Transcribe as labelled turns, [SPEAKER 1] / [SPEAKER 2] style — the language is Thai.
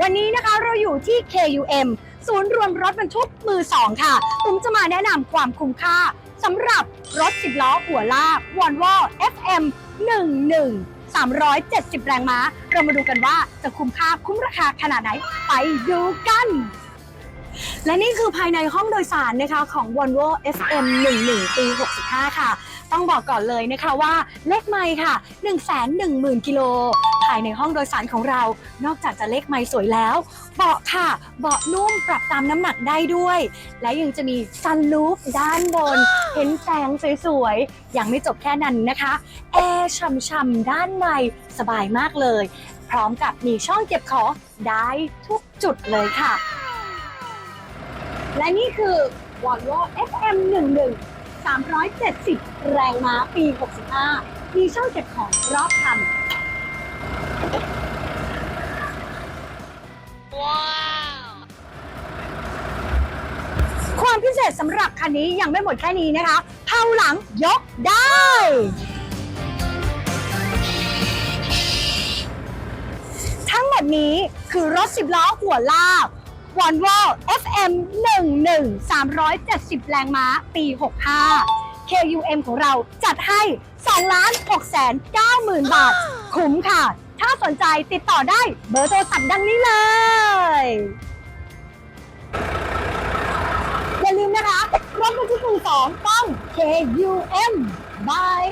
[SPEAKER 1] วันนี้นะคะเราอยู่ที่ KUM ศูนย์รวมรถบรรทุกมือสองค่ะ ตุ้มจะมาแนะนำความคุ้มค่าสำหรับรถ10ล้อหัวลาก Volvo FM 11 370 แรงม้า เรามาดูกันว่าจะคุ้มค่าคุ้มราคาขนาดไหน ไปดูกัน และนี่คือภายในห้องโดยสารนะคะของ Volvo FM 11 ปี 65 ค่ะ ต้องบอกก่อนเลยนะคะว่าเลขไมค์ค่ะ 110,000 กิโลายในห้องโดยสารของเรา นอกจากจะเลขไมค์สวยแล้วเบาะค่ะเบาะนุ่มปรับตามน้ำหนักได้ด้วย และยังจะมีซันลูปด้านบน เห็นแสงสวยๆ ยังไม่จบแค่นั้นนะคะแอร์ช่ำๆด้านในสบายมากเลย พร้อมกับมีช่องเก็บของได้ทุกจุดเลยค่ะ และนี่คือ Volvo FM 11 370 แรงม้าปี 65 มีช่องเก็บของรอบคัน ความพิเศษสำหรับคันนี้ยังไม่หมดแค่นี้นะคะเผาหลังยกได้ ทั้งหมดนี้คือรถ10ล้อหัวลาก Volvo FM 11 370 แรงม้า ปี 65 KUM ของเราจัดให้2ล้าน6แสน9หมื่นบาท คุ้มค่ะ ถ้าสนใจติดต่อได้เบอร์โทรศัพท์ดังนี้เลย อย่าลืมนะคะ รถบรรทุกมือสองต้อง KUM bye